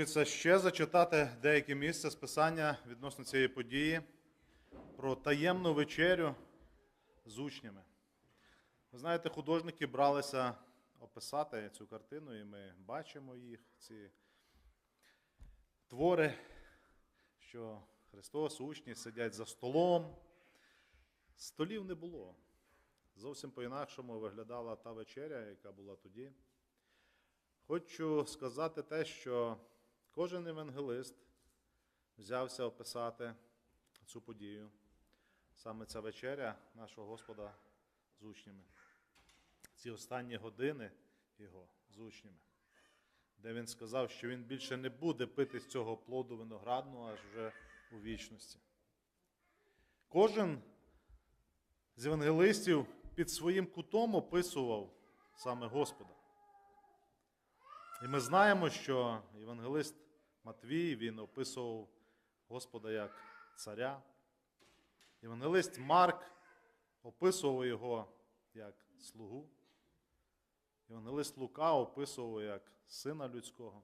Хочеться ще зачитати деякі місця з писання відносно цієї події про таємну вечерю з учнями. Ви знаєте, художники бралися описати цю картину, і ми бачимо їх, ці твори, що Христос, учні сидять за столом. Столів не було. Зовсім по-інакшому виглядала та вечеря, яка була тоді. Хочу сказати те, що кожен евангелист взявся описати цю подію, саме ця вечеря нашого Господа з учнями. Ці останні години його з учнями, де він сказав, що він більше не буде пити з цього плоду виноградного аж вже у вічності. Кожен з евангелистів під своїм кутом описував саме Господа. І ми знаємо, що євангелист Матвій він описував Господа як царя. Євангелист Марк описував його як слугу. Євангелист Лука описував як сина людського.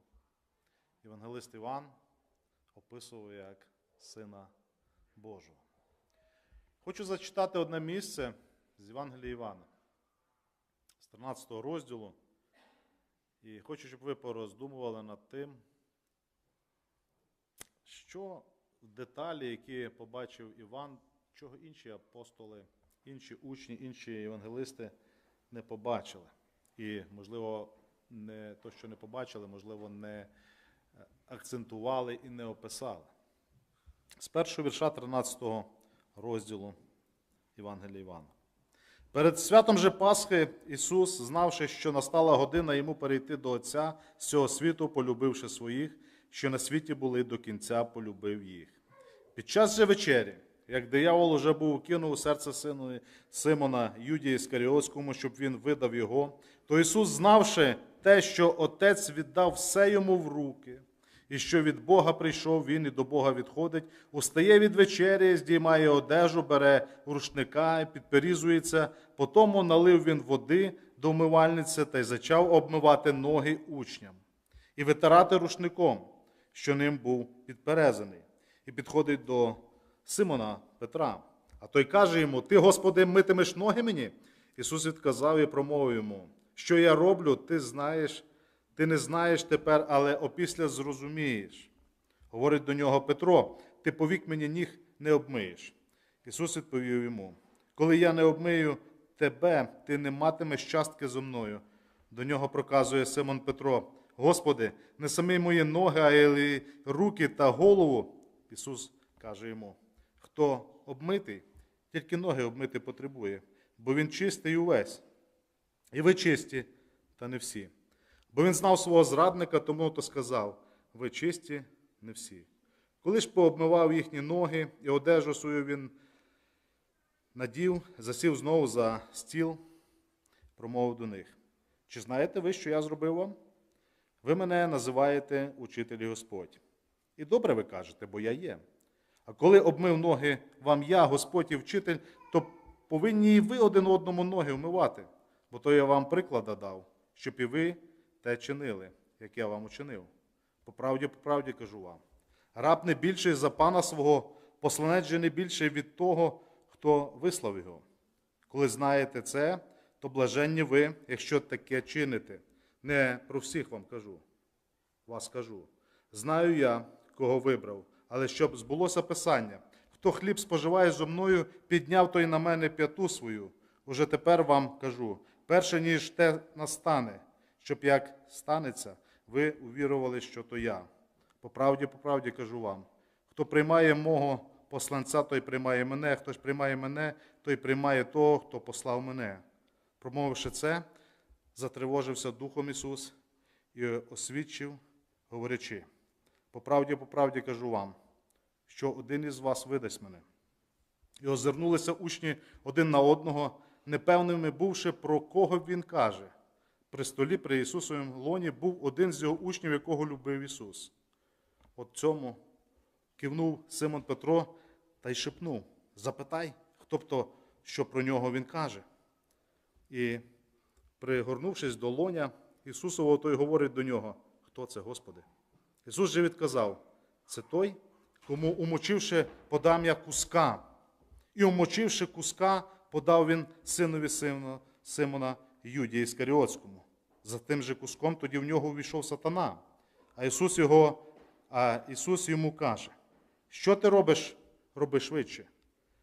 Євангелист Іван описував як сина Божого. Хочу зачитати одне місце з Євангелія Івана, з 13 розділу. І хочу, щоб ви пороздумували над тим, що деталі, які побачив Іван, чого інші апостоли, інші учні, інші євангелисти не побачили. І, можливо, не то, що не побачили, можливо, не е, акцентували і не описали. З першого вірша 13 розділу Євангелія Івана. Перед святом же Пасхи Ісус, знавши, що настала година йому перейти до Отця з цього світу, полюбивши своїх, що на світі були до кінця, полюбив їх. Під час же вечері, як диявол уже був укинув у серце сину Симона Юдії Іскаріотському, щоб він видав його, то Ісус, знавши те, що Отець віддав все йому в руки, і що від Бога прийшов він і до Бога відходить, устає від вечері, здіймає одежу, бере рушника підперізується, потому налив він води до вмивальниці та й зачав обмивати ноги учням і витирати рушником, що ним був підперезаний, і підходить до Симона Петра. А той каже йому: Ти, Господи, митимеш ноги мені? Ісус відказав і промовив йому, що я роблю, ти знаєш. Ти не знаєш тепер, але опісля зрозумієш. Говорить до нього Петро: ти повік мені ніг не обмиєш. Ісус відповів йому: Коли я не обмию тебе, ти не матимеш частки зо мною. До нього проказує Симон Петро: Господи, не самі мої ноги, а й руки та голову. Ісус каже йому: Хто обмитий, тільки ноги обмити потребує, бо він чистий увесь. І ви чисті, та не всі. Бо він знав свого зрадника, тому то сказав: ви чисті, не всі. Коли ж пообмивав їхні ноги і одежу свою він надів, засів знову за стіл, промовив до них. Чи знаєте ви, що я зробив вам? Ви мене називаєте учитель і Господь. І добре ви кажете, бо я є. А коли обмив ноги вам я, Господь і вчитель, то повинні і ви один одному ноги вмивати, бо то я вам приклада дав, щоб і ви те чинили, як я вам учинив. По правді, по правді кажу вам. Раб не більший за пана свого, посланець же не більший від того, хто вислав його. Коли знаєте це, то блаженні ви, якщо таке чините. Не про всіх вам кажу, вас кажу. Знаю я, кого вибрав, але щоб збулося Писання, хто хліб споживає зо мною, підняв той на мене п'яту свою. Уже тепер вам кажу, перше ніж те настане, щоб як станеться, ви увірували, що то я. По правді, по правді кажу вам: хто приймає мого посланця, той приймає мене, хто ж приймає мене, той приймає того, хто послав мене. Промовивши це, затривожився Духом Ісус і освідчив, говорячи: по правді, по правді кажу вам, що один із вас видасть мене. І озирнулися учні один на одного, непевними бувши, про кого він каже. При столі при Ісусовому лоні був один з його учнів, якого любив Ісус. От цьому кивнув Симон Петро та й шепнув: Запитай, хто б то, що про нього він каже. І, пригорнувшись до лоня, Ісусово той говорить до нього: Хто це, Господи? Ісус же відказав: це той, кому, умочивши, подам я куска. І умочивши куска, подав він синові Симона, Юдії Іскаріотському. За тим же куском тоді в нього увійшов сатана. А Ісус, його, а Ісус йому каже: Що ти робиш, роби швидше.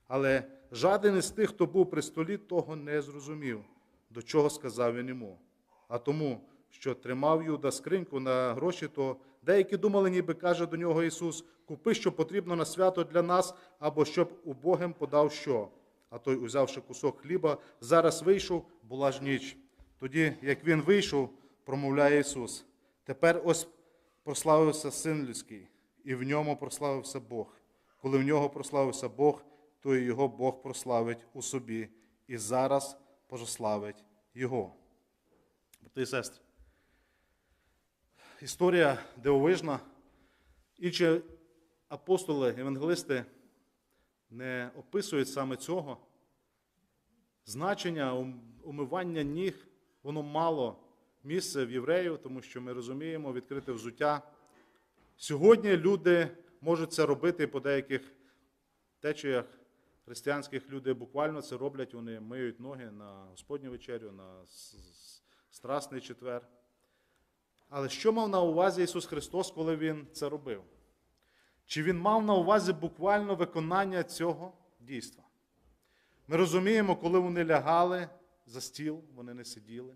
Але жаден із тих, хто був при столі, того не зрозумів, до чого сказав він йому. А тому, що тримав Юда скриньку на гроші, то деякі думали, ніби каже до нього Ісус: купи, що потрібно на свято для нас, або щоб убогим подав що. А той, узявши кусок хліба, зараз вийшов, була ж ніч. Тоді, як він вийшов, промовляє Ісус: Тепер ось прославився Син людський, і в ньому прославився Бог. Коли в нього прославився Бог, то і його Бог прославить у собі, і зараз прославить Його. Брати і сестри, історія дивовижна. Інші апостоли, евангелисти не описують саме цього. Значення умивання ніг, воно мало місце в євреїв, тому що ми розуміємо відкрите взуття. Сьогодні люди можуть це робити по деяких течіях християнських люди буквально це роблять, вони миють ноги на Господню вечерю, на Страсний четвер. Але що мав на увазі Ісус Христос, коли Він це робив? Чи Він мав на увазі буквально виконання цього дійства? Ми розуміємо, коли вони лягали за стіл, вони не сиділи.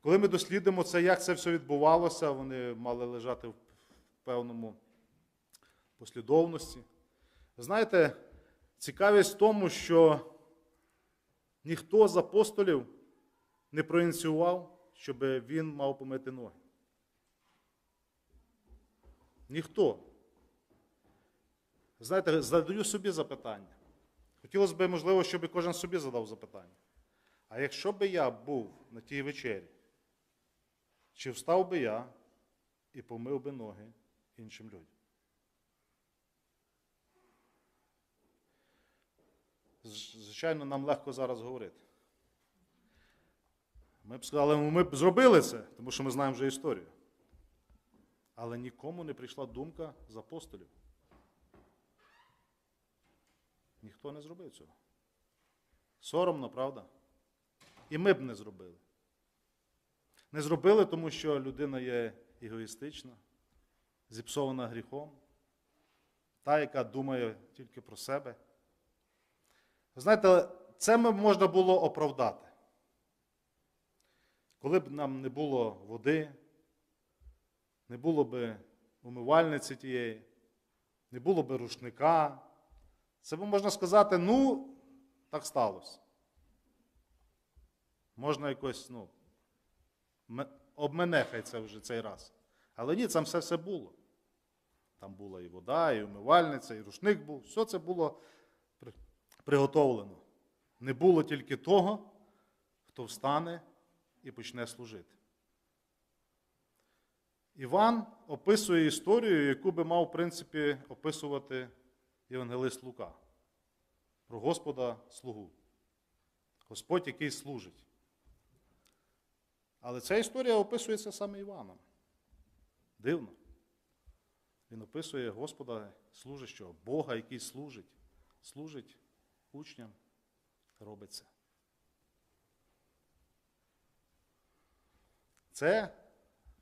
Коли ми дослідимо це, як це все відбувалося, вони мали лежати в певному послідовності. Знаєте, цікавість в тому, що ніхто з апостолів не проініціював, щоб він мав помити ноги. Ніхто. Знаєте, задаю собі запитання. Хотілося б, можливо, щоб кожен собі задав запитання. А якщо би я був на тій вечері, чи встав би я і помив би ноги іншим людям? Звичайно, нам легко зараз говорити. Ми б сказали, «Ну, ми б зробили це, тому що ми знаємо вже історію. Але нікому не прийшла думка з апостолів. Ніхто не зробив цього. Соромно, правда? І ми б не зробили. Не зробили, тому що людина є егоїстична, зіпсована гріхом, та, яка думає тільки про себе. Знаєте, це ми можна було оправдати. Коли б нам не було води, не було б умивальниці тієї, не було б рушника, це можна сказати, ну, так сталося. Можна якось, ну, ме- це вже цей раз. Але ні, там все все було. Там була і вода, і умивальниця, і рушник був. Все це було приготовлено. Не було тільки того, хто встане і почне служити. Іван описує історію, яку би мав, в принципі, описувати Євангелист Лука. Про Господа слугу. Господь, який служить. Але ця історія описується саме Іваном. Дивно. Він описує Господа служащого, Бога, який служить, служить учням, робить це. Це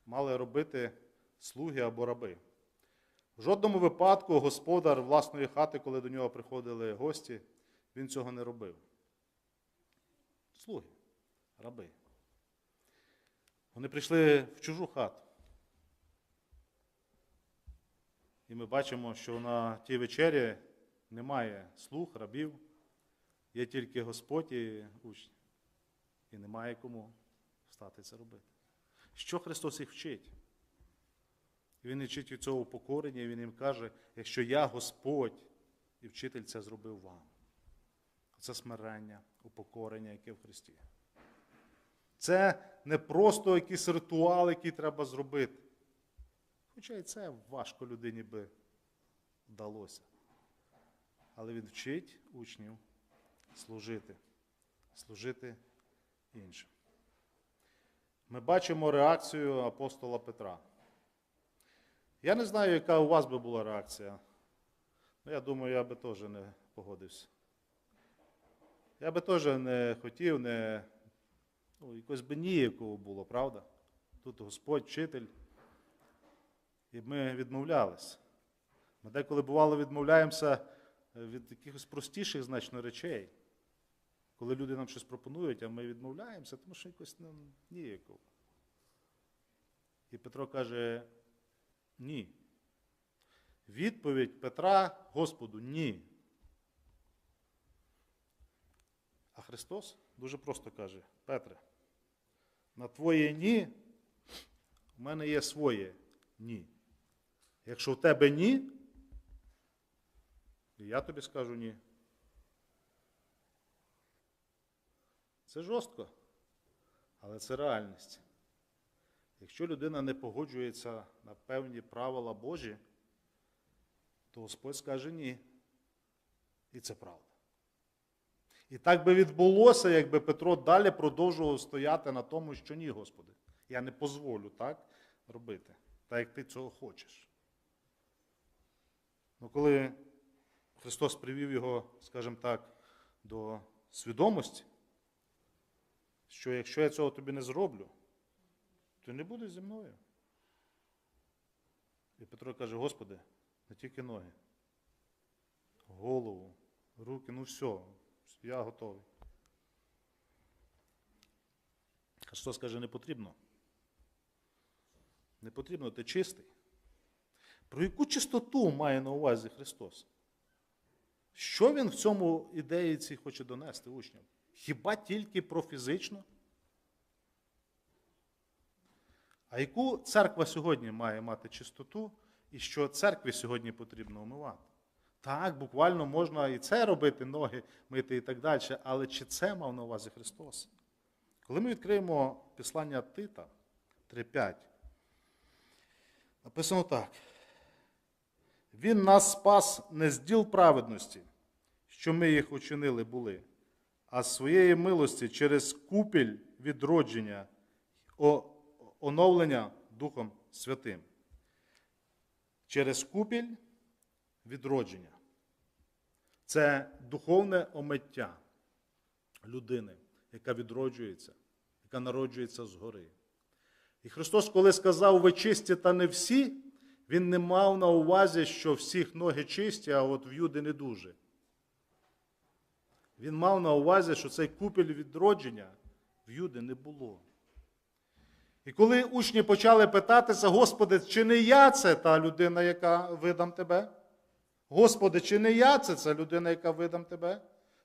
мали робити слуги або раби. В жодному випадку господар власної хати, коли до нього приходили гості, він цього не робив. Слуги, раби. Вони прийшли в чужу хату. І ми бачимо, що на тій вечері немає слуг, рабів, є тільки Господь і учні. І немає кому встати це робити. Що Христос їх вчить? Він вчить від цього упокорення, і Він їм каже, якщо я Господь і вчитель це зробив вам. Це смирення, упокорення, яке в Христі. Це не просто якийсь ритуал, який треба зробити. Хоча і це важко людині би вдалося. Але він вчить учнів служити, служити іншим. Ми бачимо реакцію апостола Петра. Я не знаю, яка у вас би була реакція. Ну, я думаю, я би теж не погодився. Я би теж не хотів, не, ну, якось би ніякого було, правда? Тут Господь, вчитель. І ми відмовлялись. Ми деколи бувало відмовляємося від якихось простіших значно речей. Коли люди нам щось пропонують, а ми відмовляємося, тому що якось нам ніяково. І Петро каже: ні. Відповідь Петра Господу ні. А Христос дуже просто каже: Петре, на твоє ні у мене є своє ні. Якщо в тебе ні, і я тобі скажу ні. Це жорстко, але це реальність. Якщо людина не погоджується на певні правила Божі, то Господь скаже ні. І це правда. І так би відбулося, якби Петро далі продовжував стояти на тому, що ні, Господи. Я не дозволю так робити, так як ти цього хочеш. Ну, коли Христос привів його, скажімо так, до свідомості, що якщо я цього тобі не зроблю, то не будеш зі мною. І Петро каже: Господи, не тільки ноги, голову, руки, ну все, я готовий. Христос каже, не потрібно. Не потрібно, ти чистий. Про яку чистоту має на увазі Христос? Що він в цьому ідеї цій хоче донести учням? Хіба тільки про фізично? А яку церква сьогодні має мати чистоту, і що церкві сьогодні потрібно омивати? Так, буквально можна і це робити, ноги мити і так далі, але чи це мав на увазі Христос? Коли ми відкриємо післання Тита 3.5, написано так. Він нас спас не з діл праведності, що ми їх учинили були, а з своєї милості через купіль відродження, о- оновлення Духом Святим. Через купіль відродження. Це духовне омиття людини, яка відроджується, яка народжується згори. І Христос, коли сказав, ви чисті та не всі, Він не мав на увазі, що всіх ноги чисті, а от в юди не дуже. Він мав на увазі, що цей купіль відродження в юди не було. І коли учні почали питатися, Господи, чи не я це та людина, яка видам тебе? Господи, чи не я це ця людина, яка видам тебе?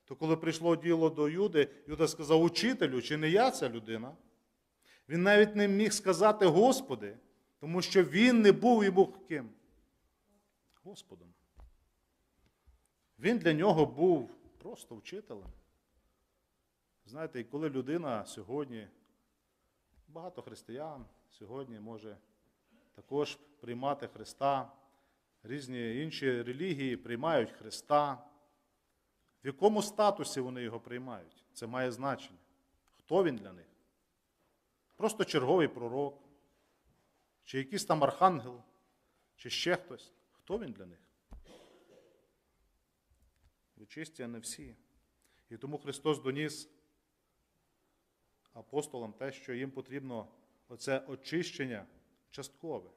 То коли прийшло діло до Юди, Юда сказав, учителю, чи не я ця людина? Він навіть не міг сказати Господи, тому що він не був йому ким? Господом. Він для нього був просто вчителем. Знаєте, і коли людина сьогодні, багато християн сьогодні може також приймати Христа, різні інші релігії приймають Христа. В якому статусі вони його приймають? Це має значення. Хто він для них? Просто черговий пророк, чи якийсь там архангел, чи ще хтось. Хто він для них? Ви чисті, а не всі. І тому Христос доніс апостолам те, що їм потрібно оце очищення часткове.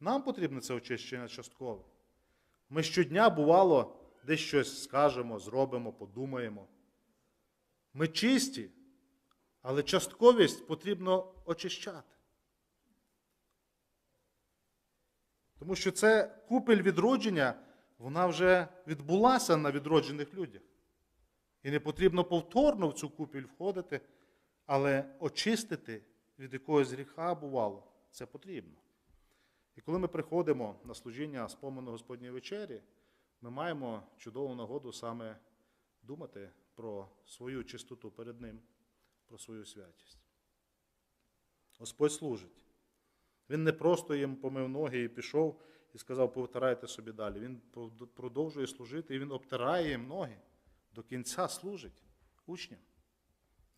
Нам потрібно це очищення часткове. Ми щодня, бувало, десь щось скажемо, зробимо, подумаємо. Ми чисті, але частковість потрібно очищати. Тому що це купель відродження, вона вже відбулася на відроджених людях. І не потрібно повторно в цю купіль входити, але очистити від якогось гріха бувало, це потрібно. І коли ми приходимо на служіння спомену Господньої вечері, ми маємо чудову нагоду саме думати про свою чистоту перед Ним, про свою святість. Господь служить. Він не просто їм помив ноги і пішов і сказав, повтирайте собі далі. Він продовжує служити і він обтирає їм ноги. До кінця служить учням.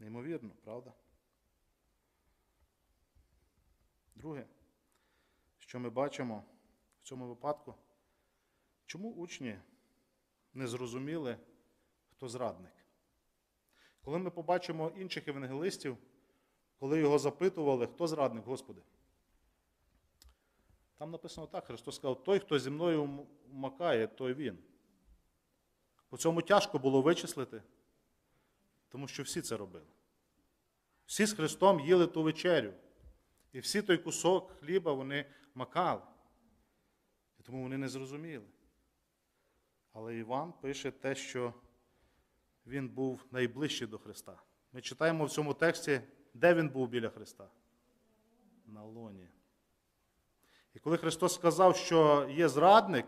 Неймовірно, правда? Друге, що ми бачимо, в цьому випадку. Чому учні не зрозуміли, хто зрадник? Коли ми побачимо інших евангелистів, коли його запитували, хто зрадник, Господи, там написано так: Христос сказав, той, хто зі мною макає, той він. По цьому тяжко було вичислити, тому що всі це робили. Всі з Христом їли ту вечерю. І всі той кусок хліба вони макали. І тому вони не зрозуміли. Але Іван пише те, що він був найближчий до Христа. Ми читаємо в цьому тексті, де він був біля Христа? На лоні. І коли Христос сказав, що є зрадник,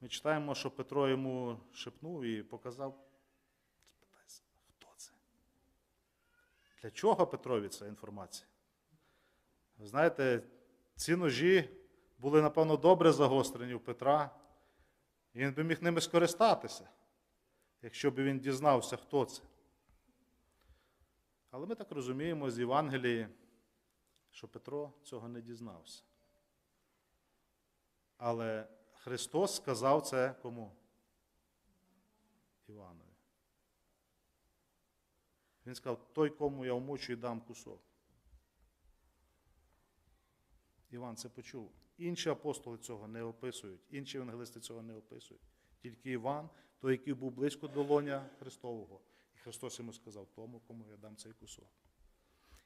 ми читаємо, що Петро йому шепнув і показав. Спитайся, хто це? Для чого Петрові ця інформація? Ви знаєте, ці ножі були, напевно, добре загострені у Петра, і він би міг ними скористатися, якщо б він дізнався, хто це. Але ми так розуміємо з Євангелії, що Петро цього не дізнався. Але Христос сказав це кому? Іванові. Він сказав, той, кому я вмочу і дам кусок. Іван це почув. Інші апостоли цього не описують, інші евангелисти цього не описують. Тільки Іван, той, який був близько до лоня Христового. І Христос йому сказав, тому, кому я дам цей кусок.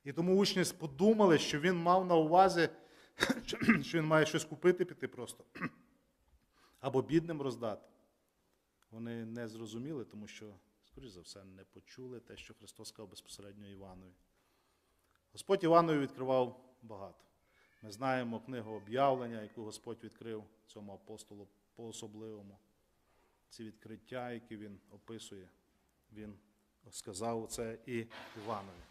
І тому учні подумали, що він мав на увазі, що він має щось купити, піти просто. Або бідним роздати. Вони не зрозуміли, тому що, скоріш за все, не почули те, що Христос сказав безпосередньо Іванові. Господь Іванові відкривав багато. Ми знаємо книгу об'явлення, яку Господь відкрив цьому апостолу по-особливому. Ці відкриття, які він описує, він сказав це і Іванові.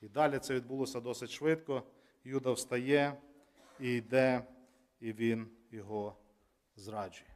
І далі це відбулося досить швидко. Юда встає і йде, і він його зраджує.